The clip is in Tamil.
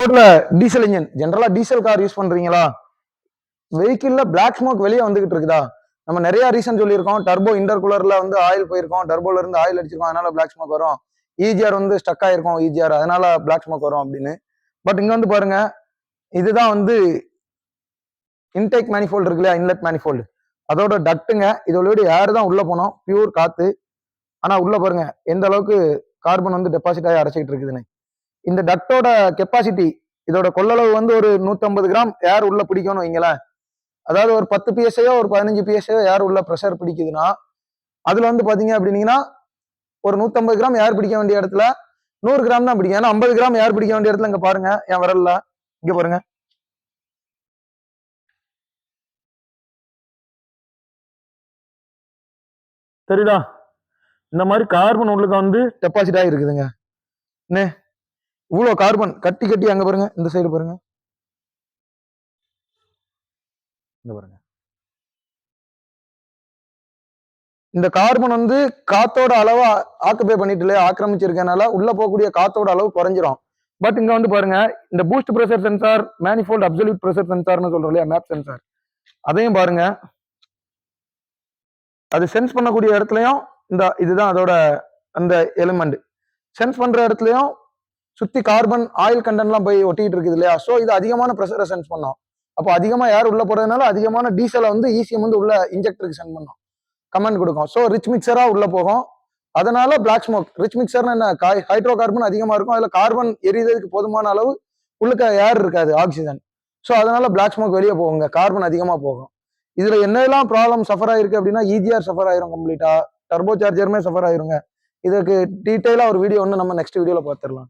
ரோட்ல டீசல் இன்ஜின் ஜென்ரலா டீசல் கார் யூஸ் பண்றீங்களா? வெஹிக்கிள்ல பிளாக் ஸ்மோக் வெளியே வந்துகிட்டு இருக்குதா? நம்ம நிறைய ரீசன் சொல்லியிருக்கோம். டர்போ இன்டர்குலர்ல வந்து ஆயில் போயிருக்கோம். டர்போல இருந்து ஆயில் அடிச்சிருக்கோம். அதனால பிளாக் ஸ்மோக் வரும். ஈஜிஆர் வந்து ஸ்டக் ஆயிருக்கும் ஈஜிஆர் அதனால பிளாக் ஸ்மோக் வரும் அப்படின்னு. பட் இங்க வந்து பாருங்க இதுதான் வந்து இன்டேக் மேனிஃபோல்டு இருக்கு இல்லையா? இன்லெட் மேனிஃபோல்டு அதோட டக்ட்டுங்க இதோட ஏர் தான் உள்ள போனோம். பியூர் காத்து. ஆனா உள்ள பாருங்க எந்த அளவுக்கு கார்பன் வந்து டெபாசிட் ஆகி அடைச்சிட்டு இருக்குதுன்னு. இந்த டக்டோட கெப்பாசிட்டி இதோட கொள்ளளவு வந்து ஒரு 150 கிராம் ஏர் உள்ள பிடிக்கணும் வைங்களேன். அதாவது ஒரு பத்து பிஎஸ்ஐயோ ஒரு பதினஞ்சு பிஎஸ்ஐயோ ஏர் உள்ள ப்ரெஷர் பிடிக்குதுன்னா அதுல வந்து பாத்தீங்க அப்படின்னீங்கன்னா ஒரு 150 கிராம் ஏர் பிடிக்க வேண்டிய இடத்துல நூறு கிராம் தான் பிடிக்கும். ஏன்னா ஐம்பது கிராம் ஏர் பிடிக்க வேண்டிய இடத்துல இங்க பாருங்க என் விரல்ல இங்க பாருங்க. சரிடா. இந்த மாதிரி கார்பன் உள்ளுக்க வந்து டெபாசிட் ஆகி இருக்குதுங்க என்ன இவ்வளோ கார்பன் கட்டி கட்டி அங்க பாருங்க. இந்த சைடு பாருங்க. இந்த பாருங்க. இந்த கார்பன் வந்து காத்தோட அளவு ஆக்குபை பண்ணிட்டு இல்லையா? ஆக்கிரமிச்சிருக்கனால உள்ள போகக்கூடிய காத்தோட அளவு குறைஞ்சிரும். பட் இங்க வந்து பாருங்க இந்த boost pressure sensor manifold absolute pressure சென்சார்னு சொல்றோம் இல்லையா? மேப் சென்சார் அதையும் பாருங்க. அது சென்ஸ் பண்ணக்கூடிய இடத்துலயும் இந்த இதுதான் அதோட அந்த எலிமெண்ட் சென்ஸ் பண்ற இடத்துலயும் சுத்தி கார்பன் ஆயில் கண்டென்ட்லாம் போய் ஒட்டிட்டு இருக்குது இல்லையா? ஸோ இது அதிகமான ப்ரெஷரை சென்ஸ் பண்ணோம். அப்போ அதிகமா ஏர் உள்ள போறதுனால அதிகமான டீசலை வந்து ஈஸியம் வந்து உள்ள இன்ஜெக்டருக்கு சென்ட் பண்ணும். கமெண்ட் கொடுக்கும். ஸோ ரிச் மிக்சரா உள்ள போகும். அதனால பிளாக் ஸ்மோக் ரிச் மிக்சர்னு என்ன? ஹைட்ரோ கார்பன் அதிகமா இருக்கும். அதுல கார்பன் எரியதுக்கு போதுமான அளவு உள்ளுக்க ஏர் இருக்காது ஆக்சிஜன் ஸோ அதனால பிளாக் ஸ்மோக் வெளியே போகுங்க. கார்பன் அதிகமா போகும். இதுல என்னெல்லாம் ப்ராப்ளம் சஃபர் ஆயிருக்கு அப்படின்னா ஈஜிஆர் சஃபர் ஆயிரும் கம்ப்ளீட்டா டர்போ சார்ஜருமே சஃபர் ஆயிருங்க. இதுக்கு டீட்டெயிலா ஒரு வீடியோ ஒன்று நம்ம நெக்ஸ்ட் வீடியோல பார்த்துடலாம்.